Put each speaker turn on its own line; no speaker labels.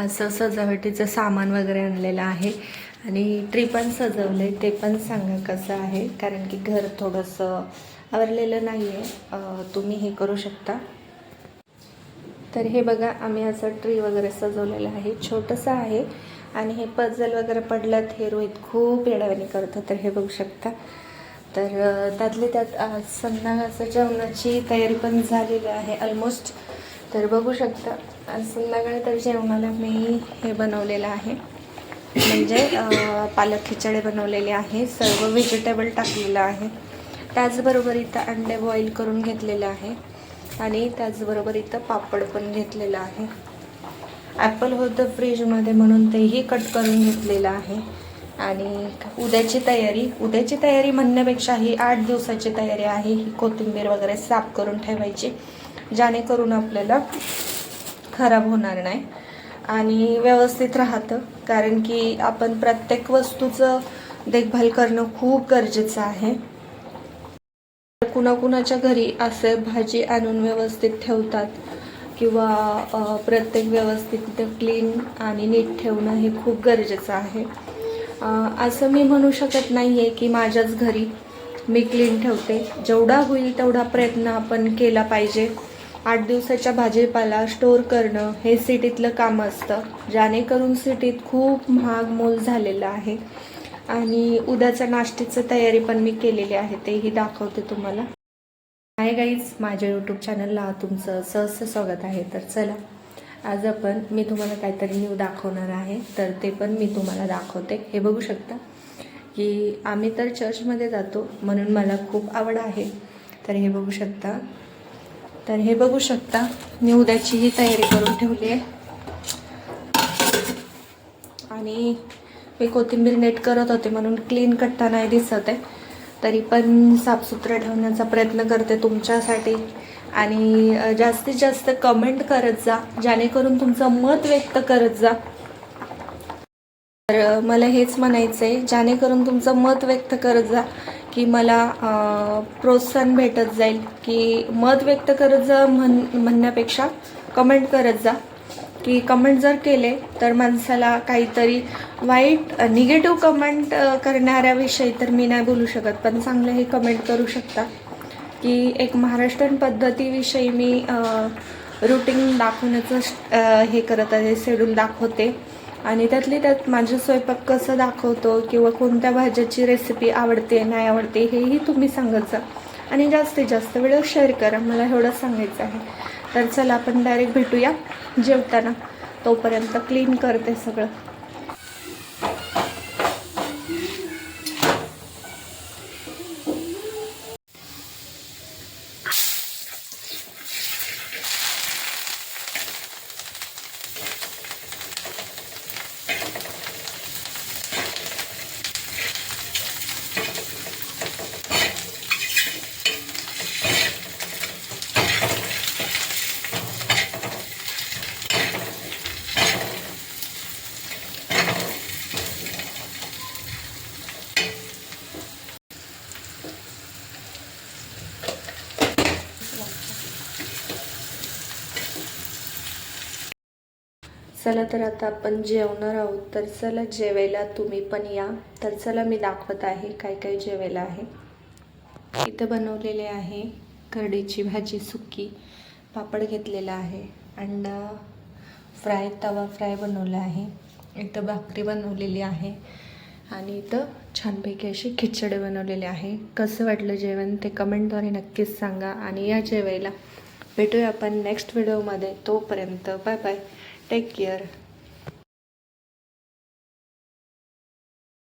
असं सजावटीचं सामान वगैरे आणलेलं आहे. आणि ट्री पण सजवलं आहे ते पण सांगा कसं आहे? कारण की घर थोडंसं आवरलेलं नाही आहे तुम्ही हे करू शकता. तर हे बघा आम्ही असं ट्री वगैरे सजवलेलं आहे. छोटंसं आहे. आणि हे पझल वगैरे पडलं हे रोहित खूप येडावानी करतं तर हे बघू शकता. तर त्यातले त्यात संध्याकाळचं जेवणाची तयारी पण झालेली आहे. ऑलमोस्ट तर बघू शकता आज संध्याकाळी तर जेवणाला मी हे बनवलेलं आहे. म्हणजे पालक खिचडे बनवलेले आहे सर्व व्हेजिटेबल टाकलेलं आहे. त्याचबरोबर इथं अंडे बॉईल करून घेतलेलं आहे आणि त्याचबरोबर इथं पापड पण घेतलेलं आहे. ॲपल होतं फ्रीजमध्ये म्हणून तेही कट करून घेतलेलं आहे. आणि उद्याची तयारी उद्याची तयारी म्हणण्यापेक्षा ही आठ दिवसाची तयारी आहे. ही कोथिंबीर वगैरे साफ करून ठेवायची जेणेकरून आपल्याला खराब होणार नाही. आणि व्यवस्थित राहतं कारण की आपण प्रत्येक वस्तूचं देखभाल करणं खूप गरजेचं आहे. कुणाकुणाच्या घरी असे भाजी आणून व्यवस्थित ठेवतात किंवा प्रत्येक व्यवस्थित क्लीन आणि नीट ठेवणं हे खूप गरजेचं आहे. असं मी म्हणू शकत नाही आहे की माझ्याच घरी मी क्लीन ठेवते. जेवढा होईल तेवढा प्रयत्न आपण केला पाहिजे. आठ दिवसाच्या भाजीपाला स्टोअर करणं हे सिटीतलं काम असतं. जेणेकरून सिटीत खूप महाग मोल झालेलं आहे. आणि उद्याच्या नाश्त्याचं तयारी पण मी केलेली आहे तेही दाखवते तुम्हाला. हाय गाईज माझ्या यूट्यूब चॅनलला तुमचं सहर्ष स्वागत आहे. तर चला आज आपण मी तुम्हाला काहीतरी न्यू दाखवणार आहे. तर ते पण मी तुम्हाला दाखवते. हे बघू शकता की आम्ही तर चर्चमध्ये जातो म्हणून मला खूप आवड आहे. तर हे बघू शकता. तर हे बघू शकता मी उद्याचीही तयारी करून ठेवली आहे. आणि मी कोथिंबीर नेट करत होते म्हणून क्लीन कट्टा नाही दिसत आहे. तरी पण साफसुथरं ठेवण्याचा प्रयत्न करते तुमच्यासाठी. आणि जास्तीत जास्त कमेंट करत जा जेणेकरून तुमचं मत व्यक्त करत जा. तर मला हेच म्हणायचं आहे जेणेकरून तुमचं मत व्यक्त करत जा की मला प्रोत्साहन भेटत जाईल. की मत व्यक्त करत जा म्हण म्हणण्यापेक्षा कमेंट करत जा. की कमेंट जर केले तर माणसाला काहीतरी वाईट निगेटिव्ह कमेंट करणाऱ्याविषयी तर मी नाही बोलू शकत पण चांगलं हे कमेंट करू शकता. की एक महाराष्ट्रीयन पद्धतीविषयी मी रुटीन दाखवण्याचं श- हे करत आहे शेड्यूल दाखवते. आणि त्यातली त्यात माझं स्वयंपाक कसं दाखवतो किंवा कोणत्या भाज्याची रेसिपी आवडते नाही आवडते हेही तुम्ही सांगत जा आणि जास्तीत जास्त वेळ शेअर करा मला एवढंच सांगायचं आहे. तर चला आपण डायरेक्ट भेटूया. जेवताना तोपर्यंत क्लीन करते सगळं. चला तर आता आपण जेवणार आहोत. तर चला जेवायला तुम्ही पण या. तर चला मी दाखवत आहे काय काय जेवायला आहे. इथं बनवलेले आहे करडीची भाजी सुकी. पापड घेतलेला आहे. अंडा फ्राय तवा फ्राय बनवला आहे. इथं भाकरी बनवलेली आहे. आणि इथं छानपैकी अशी खिचडी बनवलेली आहे. कसं वाटलं जेवण ते कमेंटद्वारे नक्कीच सांगा. आणि या जेवायला भेटूया आपण नेक्स्ट व्हिडिओमध्ये. तोपर्यंत बाय बाय. Take care.